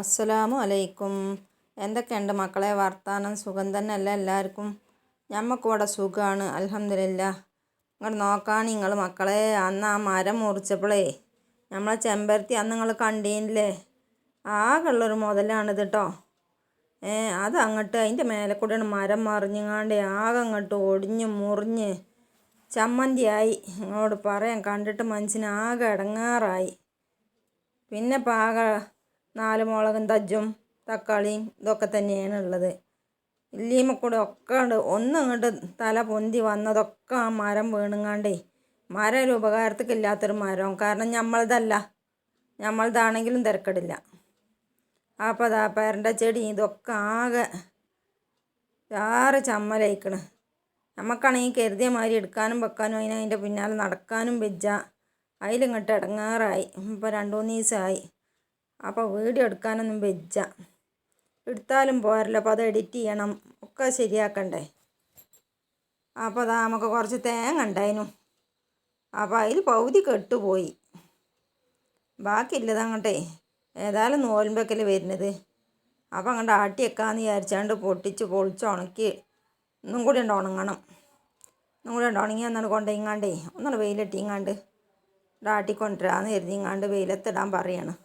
അസ്സലാമു അലൈക്കും എന്തൊക്കെയുണ്ട് മക്കളെ? വർത്താനം സുഖം തന്നെ അല്ല എല്ലാവർക്കും? ഞമ്മക്കിവിടെ സുഖമാണ് അലഹമില്ല ഇങ്ങോട്ട് നോക്കാൻ നിങ്ങൾ മക്കളെ അന്ന് ആ മരം മുറിച്ചപ്പോഴേ നമ്മളെ ചെമ്പരത്തി അന്ന് നിങ്ങൾ കണ്ടീനില്ലേ? ആകെയുള്ളൊരു മുതലാണിത് കേട്ടോ ഏ അത് അങ്ങോട്ട് അതിന്റെ മേലെ കൂടെയാണ് മരം മറിഞ്ഞങ്ങാണ്ട് ആകെ അങ്ങോട്ട് ഒടിഞ്ഞ് മുറിഞ്ഞ് ചമ്മന്തിയായി. നിങ്ങളോട് പറയാൻ കണ്ടിട്ട് മനസ്സിന് ആകെ ഇടങ്ങാറായി പിന്നെ പാക നാല് മുളകും തജ്ജും തക്കാളിയും ഇതൊക്കെ തന്നെയാണ് ഉള്ളത്. ഇല്ലീമ കൂടെ ഒക്കെ ഉണ്ട്. ഒന്നും അങ്ങോട്ട് തല പൊന്തി വന്നതൊക്കെ ആ മരം വീണുങ്ങാണ്ടേ മരം ഒരു ഉപകാരത്തിക്കില്ലാത്തൊരു മരം കാരണം നമ്മളതല്ല നമ്മളതാണെങ്കിലും തിരക്കടില്ല. അപ്പോൾ അതാ പേരന്റെ ചെടി ഇതൊക്കെ ആകെ ആറ് ചമ്മലയിക്കണ്. നമുക്കാണെങ്കിൽ കരുതിയ മാതിരി എടുക്കാനും വെക്കാനും അതിന് അതിന്റെ പിന്നാലെ നടക്കാനും വെച്ച അതിലിങ്ങോട്ട് ഇടങ്ങാറായി. ഇപ്പോൾ രണ്ട് മൂന്ന് ദിവസമായി. അപ്പോൾ വീഡിയോ എടുക്കാനൊന്നും വെച്ച എടുത്താലും പോരല്ലോ അപ്പോൾ അത് എഡിറ്റ് ചെയ്യണം. ഒക്കെ ശരിയാക്കണ്ടേ? അപ്പോൾ അതാ നമുക്ക് കുറച്ച് തേങ്ങ ഉണ്ടായിരുന്നു അപ്പോൾ അതിൽ പകുതി കെട്ടുപോയി. ബാക്കിയില്ലത് അങ്ങോട്ടേ ഏതായാലും നോലമ്പക്കൽ വരുന്നത്. അപ്പോൾ അങ്ങോട്ട് ആട്ടിയേക്കാന്ന് വിചാരിച്ചാണ്ട് പൊട്ടിച്ച് പൊളിച്ച് ഉണക്കി ഒന്നും കൂടി ഉണ്ട് ഉണങ്ങണം. ഒന്നും കൂടി ഉണ്ട് ഉണങ്ങി എന്നാണ് കൊണ്ടുപോയിങ്ങാണ്ടേ ഒന്നാണ് വെയിലിട്ടിങ്ങാണ്ട് ആട്ടിക്കൊണ്ടിരാന്ന് കരുതിങ്ങാണ്ട് വെയിലത്തിടാൻ പറയണം.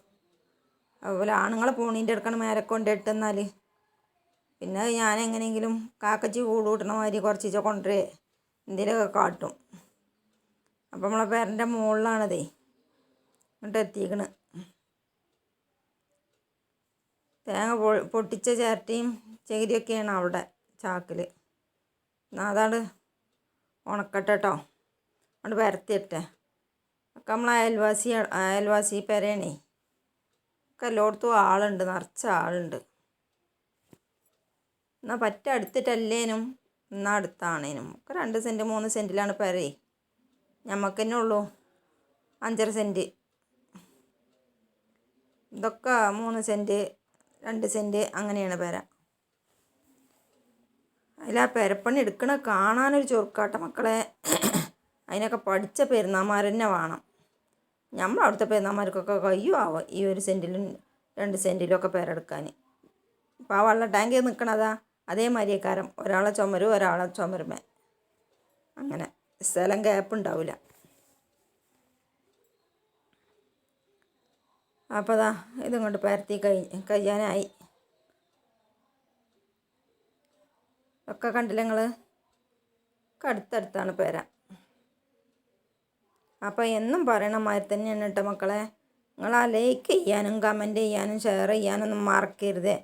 അതുപോലെ ആണുങ്ങളെ പൂണീന്റെ എടുക്കണം മേലെ കൊണ്ടിട്ടെന്നാൽ പിന്നെ ഞാൻ എങ്ങനെയെങ്കിലും കാക്കച്ചി കൂട് കൂട്ടണ മാതിരി കുറച്ച് കൊണ്ടുവരേ എന്തെങ്കിലുമൊക്കെ കാട്ടും. അപ്പം നമ്മളെ പേരന്റെ മുകളിലാണതേ ഇങ്ങോട്ട് എത്തിക്കണ്. തേങ്ങ പൊ പൊട്ടിച്ച ചിരട്ടയും ചകിരിയൊക്കെയാണ് അവിടെ ചാക്കിൽ എന്നാൽ അതാണ് ഉണക്കട്ടെ കേട്ടോ അങ്ങോട്ട് പരത്തിയിട്ടെ. ഒക്കെ നമ്മൾ അയൽവാസി അയൽവാസി പെരയാണേ ഒക്കെ എല്ലായിടത്തും ആളുണ്ട് നിറച്ച ആളുണ്ട്. എന്നാൽ പറ്റ അടുത്തിട്ടല്ലേനും? എന്നാൽ അടുത്താണേനും? ഒക്കെ രണ്ട് സെന്റ് മൂന്ന് സെന്റിലാണ് പെരേ ഞമ്മക്ക് തന്നെ ഉള്ളൂ. അഞ്ചര സെന്റ് ഇതൊക്കെ മൂന്ന് സെന്റ് രണ്ട് സെന്റ് അങ്ങനെയാണ് പെര. അതിൽ ആ പെരപ്പണി എടുക്കണ കാണാനൊരു ചൊറുക്കാട്ട മക്കളെ. അതിനൊക്കെ പഠിച്ച പെരുന്നാമാർ തന്നെ വേണം. നമ്മൾ അവിടുത്തെ പെരുന്നാമാർക്കൊക്കെ കയ്യോ ആവും ഈ ഒരു സെന്റിലും രണ്ട് സെന്റിലും ഒക്കെ പേരെടുക്കാൻ. ഇപ്പോൾ ആ വെള്ളം ടാങ്കിൽ നിൽക്കണതാ അതേമാതിരി കാരം ഒരാളെ ചുമരും ഒരാളെ ചുമരുമേ അങ്ങനെ സ്ഥലം ഗ്യാപ്പ് ഉണ്ടാവില്ല അപ്പോൾ അതാ ഇതും കൊണ്ട് പരത്തി കഴി കഴിയാനായി ഒക്കെ കണ്ടില്ല നിങ്ങൾ അടുത്തടുത്താണ് പേര. അപ്പോൾ എന്നും പറയണ മാതിരി തന്നെയാണ് കേട്ടോ മക്കളെ. നിങ്ങൾ ആ ലൈക്ക് ചെയ്യാനും കമന്റ് ചെയ്യാനും ഷെയർ ചെയ്യാനൊന്നും മറക്കരുത്.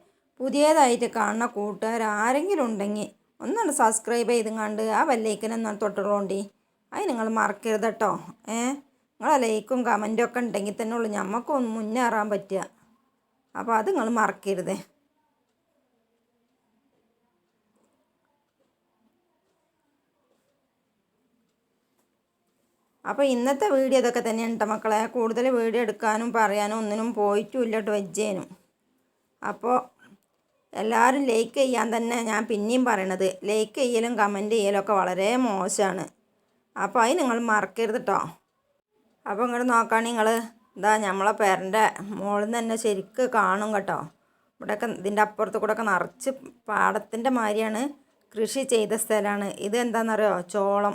പുതിയതായിട്ട് കാണുന്ന കൂട്ടുകാർ ആരെങ്കിലും ഉണ്ടെങ്കിൽ ഒന്നുകൊണ്ട് സബ്സ്ക്രൈബ് ചെയ്ത് കണ്ട് ആ ബെല്ലൈക്കനൊന്നും തൊട്ടുള്ളോണ്ടി അത് നിങ്ങൾ മറക്കരുത് കേട്ടോ. ഏ? നിങ്ങളെ ലൈക്കും കമന്റും ഒക്കെ ഉണ്ടെങ്കിൽ തന്നെ ഉള്ളൂ. ഞമ്മക്കൊന്ന് മുന്നേറാൻ പറ്റുക. അപ്പോൾ അത് നിങ്ങൾ മറക്കരുതേ. അപ്പോൾ ഇന്നത്തെ വീഡിയോ ഇതൊക്കെ തന്നെയാണ് കേട്ടോ മക്കളെ. കൂടുതൽ വീഡിയോ എടുക്കാനും പറയാനും ഒന്നിനും പോയിട്ടുമില്ല കേട്ടോ വെജ്ജേനും. അപ്പോൾ എല്ലാവരും ലൈക്ക് ചെയ്യാൻ തന്നെ ഞാൻ പിന്നെയും പറയണത്. ലൈക്ക് ചെയ്യലും കമന്റ് ചെയ്യലും ഒക്കെ വളരെ മോശമാണ് അപ്പോൾ അത് നിങ്ങൾ മറക്കരുത് കേട്ടോ അപ്പോൾ ഇങ്ങോട്ട് നോക്കുകയാണെങ്കിൽ നിങ്ങൾ ഇതാ നമ്മളെ പേരന്റെ മുകളിൽ നിന്ന് തന്നെ ശരിക്ക് കാണും കേട്ടോ. ഇവിടെയൊക്കെ ഇതിന്റെ അപ്പുറത്ത് കൂടെ ഒക്കെ നിറച്ച് പാടത്തിന്റെ മാതിരിയാണ് കൃഷി ചെയ്ത സ്ഥലമാണ്. ഇത് എന്താണെന്നറിയോ ചോളം.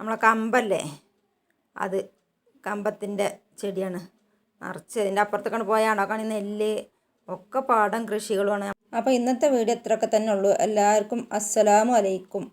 നമ്മളെ കമ്പല്ലേ? അത് കമ്പത്തിന്റെ ചെടിയാണ്. നിറച്ച് ഇതിന്റെ അപ്പുറത്തേക്കാണ് പോയാണോ. കാണി നെല്ല് ഒക്കെ പാടം കൃഷികളുമാണ്. അപ്പോൾ ഇന്നത്തെ വീഡിയോ ഇത്രയൊക്കെ തന്നെ ഉള്ളൂ. എല്ലാവർക്കും അസ്സലാമു അലൈക്കും.